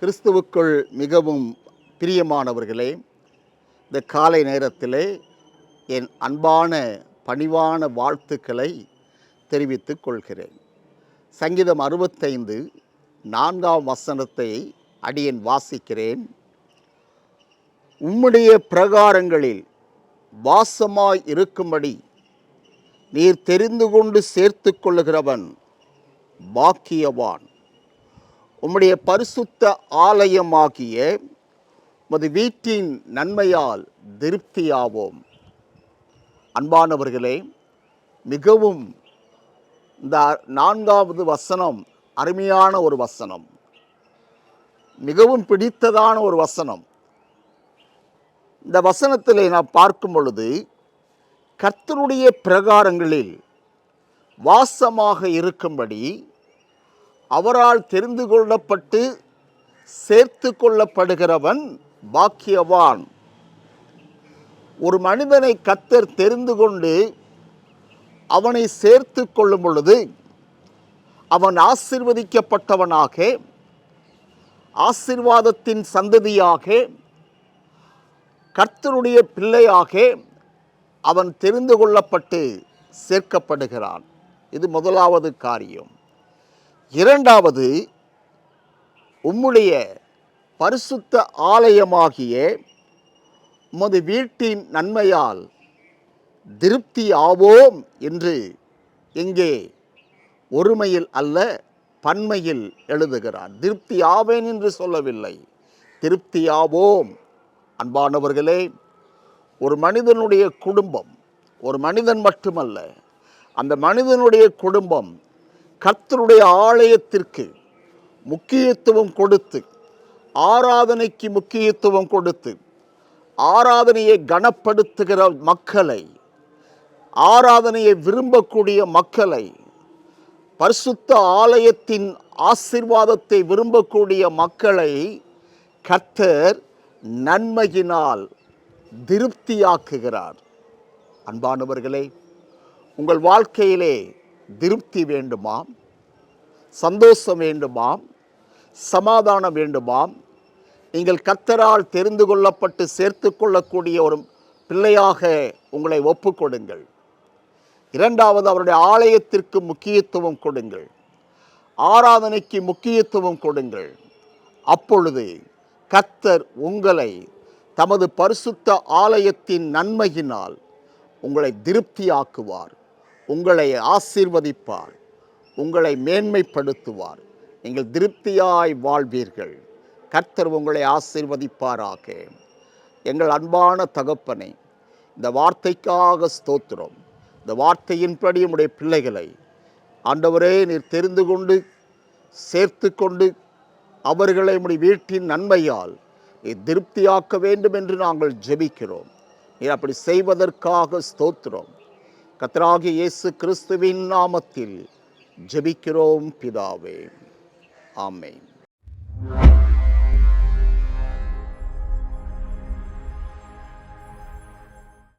கிறிஸ்துவுக்குள் மிகவும் பிரியமானவர்களே இந்த காலை நேரத்திலே என் அன்பான பணிவான வாழ்த்துக்களை தெரிவித்துக் கொள்கிறேன். சங்கீதம் அறுபத்தைந்து நான்காம் வசனத்தை அடியேன் வாசிக்கிறேன். உம்முடைய பிரகாரங்களில் வாசமாய் இருக்கும்படி நீர் தெரிந்து கொண்டு சேர்த்து கொள்ளுகிறவன் பாக்கியவான். உம்முடைய பரிசுத்த ஆலயமாகிய உமது வீட்டின் நன்மையால் திருப்தியாவோம். அன்பானவர்களே மிகவும் இந்த நான்காவது வசனம் அருமையான ஒரு வசனம். மிகவும் பிடித்ததான ஒரு வசனம். இந்த வசனத்தில் நான் பார்க்கும் பொழுது கர்த்தருடைய பிரகாரங்களில் வாசமாக இருக்கும்படி அவரால் தெரிந்து கொள்ளப்பட்டு சேர்த்து கொள்ளப்படுகிறவன் பாக்கியவான். ஒரு மனிதனை கத்தர் தெரிந்து கொண்டு அவனை சேர்த்து கொள்ளும் பொழுது அவன் ஆசிர்வதிக்கப்பட்டவனாக ஆசிர்வாதத்தின் சந்ததியாக கர்த்தருடைய பிள்ளையாக அவன் தெரிந்து கொள்ளப்பட்டு சேர்க்கப்படுகிறான். இது முதலாவது காரியம். இரண்டாவது உம்முடைய பரிசுத்த ஆலயமாகிய உமது வீட்டின் நன்மையால் திருப்தி ஆவோம் என்று இங்கே ஒருமையில் அல்ல பன்மையில் எழுதுகிறார் திருப்தி ஆவேன் என்று சொல்லவில்லை. திருப்தி ஆவோம் அன்பானவர்களே ஒரு மனிதனுடைய குடும்பம் ஒரு மனிதன் மட்டுமல்ல அந்த மனிதனுடைய குடும்பம் கர்த்தருடைய ஆலயத்திற்கு முக்கியத்துவம் கொடுத்து ஆராதனைக்கு முக்கியத்துவம் கொடுத்து ஆராதனையை கனப்படுத்துகிற மக்களை ஆராதனையை விரும்பக்கூடிய மக்களை பரிசுத்த ஆலயத்தின் ஆசிர்வாதத்தை விரும்பக்கூடிய மக்களை கர்த்தர் நன்மையினால் திருப்தியாக்குகிறார். அன்பானவர்களே உங்கள் வாழ்க்கையிலே திருப்தி வேண்டுமாம் சந்தோஷம் வேண்டுமாம் சமாதானம் வேண்டுமாம். நீங்கள் கத்தரால் தெரிந்து கொள்ளப்பட்டு சேர்த்து கொள்ளக்கூடிய ஒரு பிள்ளையாக உங்களை ஒப்புக்கொடுங்கள் இரண்டாவது அவருடைய ஆலயத்திற்கு முக்கியத்துவம் கொடுங்கள். ஆராதனைக்கு முக்கியத்துவம் கொடுங்கள். அப்பொழுது கத்தர் உங்களை தமது பரிசுத்த ஆலயத்தின் நன்மையினால் உங்களை திருப்தியாக்குவார். உங்களை ஆசீர்வதிப்பார் உங்களை மேன்மைப்படுத்துவார். நீங்கள் திருப்தியாய் வாழ்வீர்கள். கர்த்தர் உங்களை ஆசீர்வதிப்பாராக. எங்கள் அன்பான தகப்பனை இந்த வார்த்தைக்காக ஸ்தோத்திரம். இந்த வார்த்தையின்படி உடைய பிள்ளைகளை ஆண்டவரே நீர் தெரிந்து கொண்டு சேர்த்து கொண்டு அவர்களை உடைய வீட்டின் நன்மையால் நீர் திருப்தியாக்க வேண்டும் என்று நாங்கள் ஜெபிக்கிறோம். நீர் அப்படி செய்வதற்காக ஸ்தோத்திரம். கத்தராகிய இயேசு கிறிஸ்துவின் நாமத்தில் ஜெபிக்கிறோம் பிதாவே. ஆமேன்.